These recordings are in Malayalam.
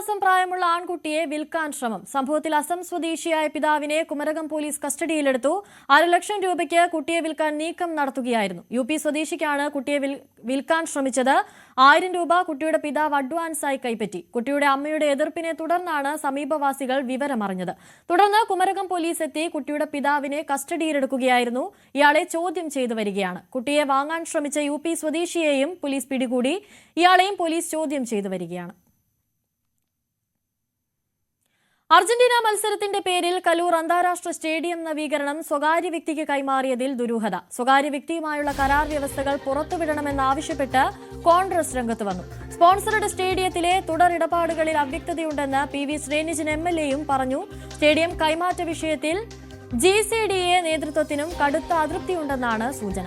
മാസം പ്രായമുള്ള ആൺകുട്ടിയെ വിൽക്കാൻ ശ്രമം. സംഭവത്തിൽ അസം സ്വദേശിയായ പിതാവിനെ കുമരകം പോലീസ് കസ്റ്റഡിയിലെടുത്തു. അരലക്ഷം രൂപയ്ക്ക് കുട്ടിയെ വിൽക്കാൻ നീക്കം നടത്തുകയായിരുന്നു. യു പി സ്വദേശിക്കാണ് കുട്ടിയെ വിൽക്കാൻ ശ്രമിച്ചത്. ആയിരം രൂപ കുട്ടിയുടെ പിതാവ് അഡ്വാൻസായി കൈപ്പറ്റി. കുട്ടിയുടെ അമ്മയുടെ എതിർപ്പിനെ തുടർന്നാണ് സമീപവാസികൾ വിവരമറിഞ്ഞത്. തുടർന്ന് കുമരകം പോലീസ് എത്തി കുട്ടിയുടെ പിതാവിനെ കസ്റ്റഡിയിലെടുക്കുകയായിരുന്നു. ഇയാളെ ചോദ്യം ചെയ്തു വരികയാണ്. കുട്ടിയെ വാങ്ങാൻ ശ്രമിച്ച യു സ്വദേശിയെയും പോലീസ് പിടികൂടി. ഇയാളെയും പോലീസ് ചോദ്യം ചെയ്തു വരികയാണ്. അർജന്റീന മത്സരത്തിന്റെ പേരിൽ കലൂർ അന്താരാഷ്ട്ര സ്റ്റേഡിയം നവീകരണം സ്വകാര്യ വ്യക്തിക്ക് കൈമാറിയതിൽ ദുരൂഹത. സ്വകാര്യ വ്യക്തിയുമായുള്ള കരാർ വ്യവസ്ഥകൾ പുറത്തുവിടണമെന്നാവശ്യപ്പെട്ട് കോൺഗ്രസ് രംഗത്ത് വന്നു. സ്പോൺസറുടെ സ്റ്റേഡിയത്തിലെ തുടരിടപാടുകളിൽ അവ്യക്തതയുണ്ടെന്ന് P V Shrinijan M L എയും പറഞ്ഞു. സ്റ്റേഡിയം കൈമാറ്റ വിഷയത്തിൽ ജി സി ഡി എ നേതൃത്വത്തിനും കടുത്ത അതൃപ്തിയുണ്ടെന്നാണ് സൂചന.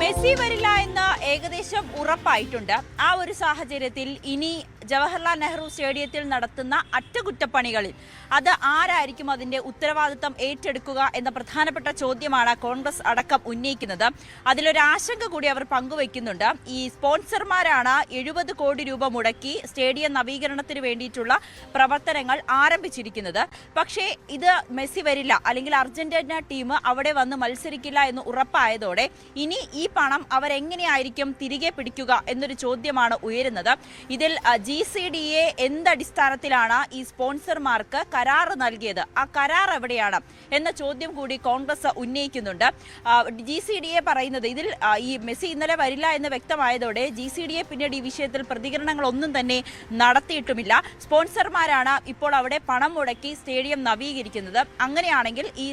മെസ്സി വരില്ല എന്ന് ഏകദേശം ഉറപ്പായിട്ടുണ്ട്. ആ ഒരു സാഹചര്യത്തിൽ ഇനി ജവഹർലാൽ നെഹ്റു സ്റ്റേഡിയത്തിൽ നടത്തുന്ന അറ്റകുറ്റപ്പണികളിൽ. അത് ആരായിരിക്കും അതിന്റെ ഉത്തരവാദിത്തം ഏറ്റെടുക്കുക എന്ന പ്രധാനപ്പെട്ട ചോദ്യമാണ് കോൺഗ്രസ് അടക്കം ഉന്നയിക്കുന്നത്. അതിലൊരു ആശങ്ക കൂടി അവർ പങ്കുവയ്ക്കുന്നുണ്ട്. ഈ സ്പോൺസർമാരാണ് എഴുപത് കോടി രൂപ മുടക്കി സ്റ്റേഡിയം നവീകരണത്തിന് വേണ്ടിയിട്ടുള്ള പ്രവർത്തനങ്ങൾ ആരംഭിച്ചിരിക്കുന്നത്. പക്ഷേ ഇത് മെസ്സി വരില്ല. അല്ലെങ്കിൽ അർജന്റീന ടീം അവിടെ വന്ന് മത്സരിക്കില്ല എന്ന് ഉറപ്പായതോടെ ഇനി ഈ പണം അവരെങ്ങനെയായിരിക്കും തിരികെ പിടിക്കുക എന്നൊരു ചോദ്യമാണ് ഉയരുന്നത്. ഇതിൽ ജി സി ഡി എ എന്തടിസ്ഥാനത്തിലാണ് ഈ സ്പോൺസർമാർക്ക് കരാർ നൽകിയത്? ആ കരാർ എവിടെയാണ്? എന്ന ചോദ്യം കൂടി കോൺഗ്രസ് ഉന്നയിക്കുന്നുണ്ട്. ജി സി ഡി എ പറയുന്നത് ഇതിൽ ഈ മെസ്സി ഇന്നലെ വരില്ല എന്ന് വ്യക്തമായതോടെ ജി സി ഡി എ പിന്നീട് ഈ വിഷയത്തിൽ പ്രതികരണങ്ങളൊന്നും തന്നെ നടത്തിയിട്ടുമില്ല. സ്പോൺസർമാരാണ് ഇപ്പോൾ അവിടെ പണം മുടക്കി സ്റ്റേഡിയം നവീകരിക്കുന്നത്. അങ്ങനെയാണെങ്കിൽ ഈ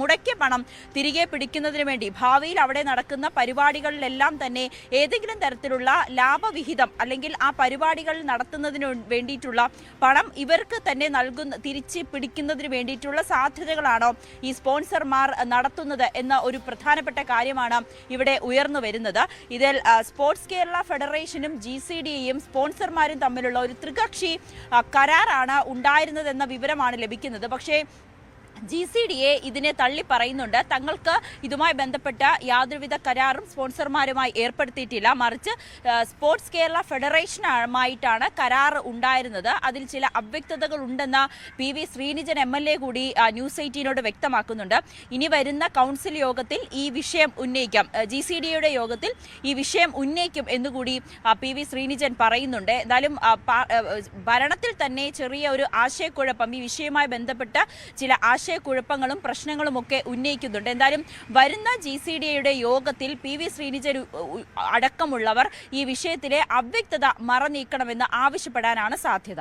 മുടക്കിയ പണം തിരികെ പിടിക്കുന്നതിന് വേണ്ടി ഭാവിയിൽ അവിടെ നടക്കുന്ന പരിപാടികളിലെല്ലാം തന്നെ ഏതെങ്കിലും തരത്തിലുള്ള ലാഭവിഹിതം അല്ലെങ്കിൽ ആ പരിപാടികൾ നടത്തുന്നതിന് വേണ്ടിയിട്ടുള്ള പണം ഇവർക്ക് തന്നെ നൽകുന്ന തിരിച്ച് പിടിക്കുന്നതിന് വേണ്ടിയിട്ടുള്ള സാധ്യതകളാണോ ഈ സ്പോൺസർമാർ നടത്തുന്നത് എന്ന ഒരു പ്രധാനപ്പെട്ട കാര്യമാണ് ഇവിടെ ഉയർന്നു വരുന്നത്. ഇതിൽ സ്പോർട്സ് കേരള ഫെഡറേഷനും ജി സി ഡിയും സ്പോൺസർമാരും തമ്മിലുള്ള ഒരു ത്രികക്ഷി കരാറാണ് ഉണ്ടായിരുന്നതെന്ന വിവരമാണ് ലഭിക്കുന്നത്. പക്ഷേ ജി സി ഡി എ ഇതിനെ തള്ളി പറയുന്നുണ്ട്. തങ്ങൾക്ക് ഇതുമായി ബന്ധപ്പെട്ട യാതൊരുവിധ കരാറും സ്പോൺസർമാരുമായി ഏർപ്പെടുത്തിയിട്ടില്ല. മറിച്ച് സ്പോർട്സ് കേരള ഫെഡറേഷനുമായിട്ടാണ് കരാർ ഉണ്ടായിരുന്നത്. അതിൽ ചില അവ്യക്തതകൾ ഉണ്ടെന്ന് P V Sreenijan M L A കൂടി ന്യൂസ് എയ്റ്റീനോട് വ്യക്തമാക്കുന്നുണ്ട്. ഇനി വരുന്ന കൗൺസിൽ യോഗത്തിൽ ഈ വിഷയം ഉന്നയിക്കാം. ജി സി ഡി എയുടെ യോഗത്തിൽ ഈ വിഷയം ഉന്നയിക്കും എന്നുകൂടി പി വി ശ്രീനിജൻ പറയുന്നുണ്ട്. ആ, ഭരണത്തിൽ തന്നെ ചെറിയ ഒരു ആശയക്കുഴപ്പം ഈ വിഷയവുമായി ബന്ധപ്പെട്ട ചില ആശയക്കുഴപ്പങ്ങളും പ്രശ്നങ്ങളും ഒക്കെ ഉന്നയിക്കുന്നുണ്ട്. എന്തായാലും വരുന്ന ജി സി ഡി എയുടെ യോഗത്തിൽ പി വി ശ്രീനിജൻ അടക്കമുള്ളവർ ഈ വിഷയത്തിലെ അവ്യക്തത മറനീക്കണമെന്ന് ആവശ്യപ്പെടാനാണ് സാധ്യത.